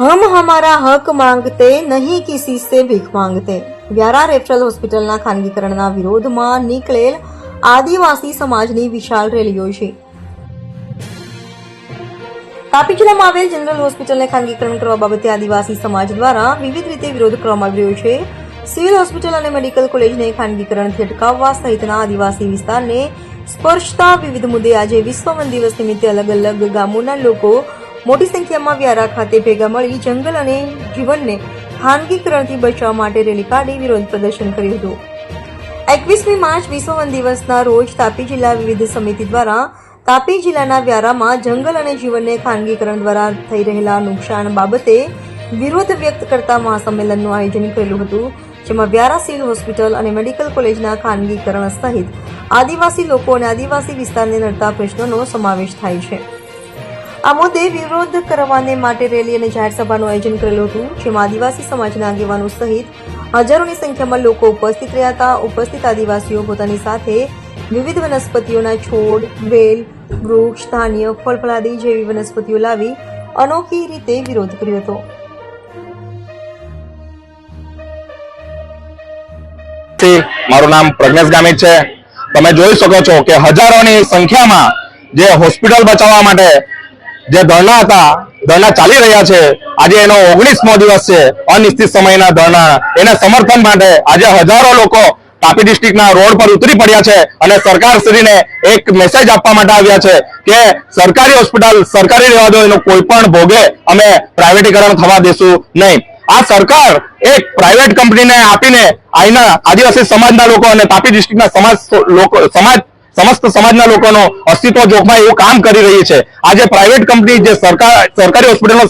હમ હમારા હક માંગતે નહીં કિસી સે ભીખ માંગતે. વ્યારા રેફરલ હોસ્પિટલના ખાનગીકરણના વિરોધમાં નીકળેલ આદિવાસી સમાજની વિશાળ રેલીઓ છે. તાપી જિલ્લામાં આવેલ જનરલ હોસ્પિટલને ખાનગીકરણ કરવા બાબતે આદિવાસી સમાજ દ્વારા વિવિધ રીતે વિરોધ કરવામાં આવી રહ્યો છે. સિવિલ હોસ્પિટલ અને મેડિકલ કોલેજને ખાનગીકરણથી અટકાવવા સહિતના આદિવાસી વિસ્તારને સ્પર્શતા વિવિધ મુદ્દે આજે વિશ્વ વન દિવસ નિમિત્તે અલગ અલગ ગામોના લોકો મોટી સંખ્યામાં વ્યારા ખાતે ભેગા મળી જંગલ અને જીવનને ખાનગીકરણથી બચાવવા માટે રેલી કાઢી વિરોધ પ્રદર્શન કર્યું હતું. એકવીસમી માર્ચ વિશ્વ વન દિવસના રોજ તાપી જિલ્લા વિવિધ સમિતિ દ્વારા તાપી જિલ્લાના વ્યારામાં જંગલ અને જીવનને ખાનગીકરણ દ્વારા થઈ રહેલા નુકસાન બાબતે વિરોધ વ્યક્ત કરતા મહાસંમેલનનું આયોજન કરેલું હતું, જેમાં વ્યારા સિવિલ હોસ્પિટલ અને મેડિકલ કોલેજના ખાનગીકરણ સહિત આદિવાસી લોકો અને આદિવાસી વિસ્તારને નડતા પ્રશ્નોનો સમાવેશ થાય છે. આ મુદ્દે વિરોધ કરવાને માટે રેલી અને જાહેર આયોજન કરેલું હતું, જેમાં આદિવાસી સમાજના આગેવાનો સહિત હજારોની સંખ્યામાં લોકો ઉપસ્થિત રહ્યા હતા. ઉપસ્થિત આદિવાસીઓ પોતાની સાથે વિવિધ વનસ્પતિઓના છોડ, વેલ, વૃક્ષ, ધાન્ય, ફળફળાદી જેવી વનસ્પતિઓ લાવી અનોખી રીતે વિરોધ કર્યો હતો. મારું નામ પ્રજ્ઞેશ ગામિત છે. તમે જોઈ શકો છો કે હજારોની સંખ્યામાં જે હોસ્પિટલ બચાવવા માટે જે ધરણા હતા, ધરણા ચાલી રહ્યા છે, આજે એનો ઓગણીસમો દિવસ છે, અનિશ્ચિત સમયના ધરણા. એને સમર્થન માટે આજે હજારો લોકો તાપી ડિસ્ટ્રિક્ટના રોડ પર ઉતરી પડ્યા છે અને સરકાર શ્રીને એક મેસેજ આપવા માટે આવ્યા છે કે સરકારી હોસ્પિટલ સરકારી રહેવા દો એનો કોઈ પણ ભોગે અમે પ્રાઇવેટીકરણ થવા દેશું નહીં. આ સરકાર એક પ્રાઇવેટ કંપનીને આપીને અહીંના આદિવાસી સમાજના લોકો અને તાપી ડિસ્ટ્રિક્ટના સમાજ લોકો, સમાજ સમસ્ત સમાજના લોકોનો અસ્તિત્વ જોખમાં એવું કામ કરી રહી છે. આજે પ્રાઇવેટ કંપની જે સરકાર, સરકારી હોસ્પિટલનું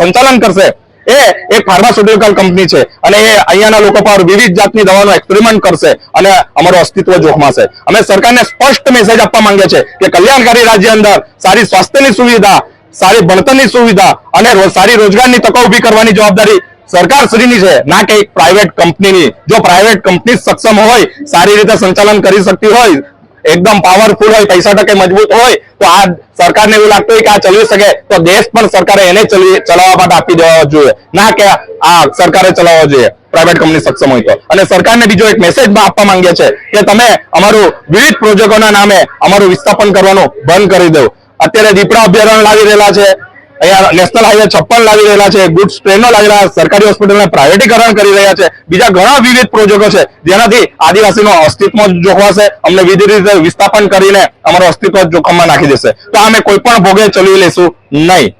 સંચાલન કરશે, એ એક ફાર્માસ્યુટિકલ કંપની છે. અને એ અહીંયાના લોકો પર વિવિધ જાતની દવાનો એક્સપેરિમેન્ટ કરશે અને અમારું અસ્તિત્વ જોખમાશે. અમે સરકારને સ્પષ્ટ મેસેજ આપવા માંગે છે કે કલ્યાણકારી રાજ્ય અંદર સારી સ્વાસ્થ્યની સુવિધા, સારી ભણતરની સુવિધા અને સારી રોજગારની તકો ઊભી કરવાની જવાબદારી સરકાર શ્રીની છે, ના કે એક પ્રાઇવેટ કંપનીની જો પ્રાઇવેટ કંપની સક્ષમ હોય, સારી રીતે સંચાલન કરી શકતી હોય એકદમ પાવરફુલ હોય, પૈસા ટકે મજબૂત હોય, તો આ સરકારને એવું લાગતું હોય કે આ ચલાવી શકે, તો દેશ પણ સરકારે એને ચલાવવા માટે આપી દેવા જોઈએ. ના કે આ સરકારે ચલાવવા જોઈએ પ્રાઇવેટ કંપની સક્ષમ હોય તો. અને સરકારને બીજો એક મેસેજ આપવા માંગે છે કે તમે અમારું વિવિધ પ્રોજેક્ટોના નામે અમારું વિસ્થાપન કરવાનું બંધ કરી દો. અત્યારે દીપડા અભયારણ્ય લાવી રહેલા છે. અહીંયા નેશનલ હાઈવે છપ્પન લાવી રહેલા છે ગુડ્સ ટ્રેનો લાવી રહ્યા સરકારી હોસ્પિટલને પ્રાઇવેટીકરણ કરી રહ્યા છે. બીજા ઘણા વિવિધ પ્રોજેક્ટો છે, જેનાથી આદિવાસીનો અસ્તિત્વ જોખવાશે. અમને વિવિધ રીતે વિસ્થાપન કરીને અમારું અસ્તિત્વ જોખમમાં નાખી દેશે. તો અમે કોઈ પણ ભોગે ચલાવી લેશું નહીં.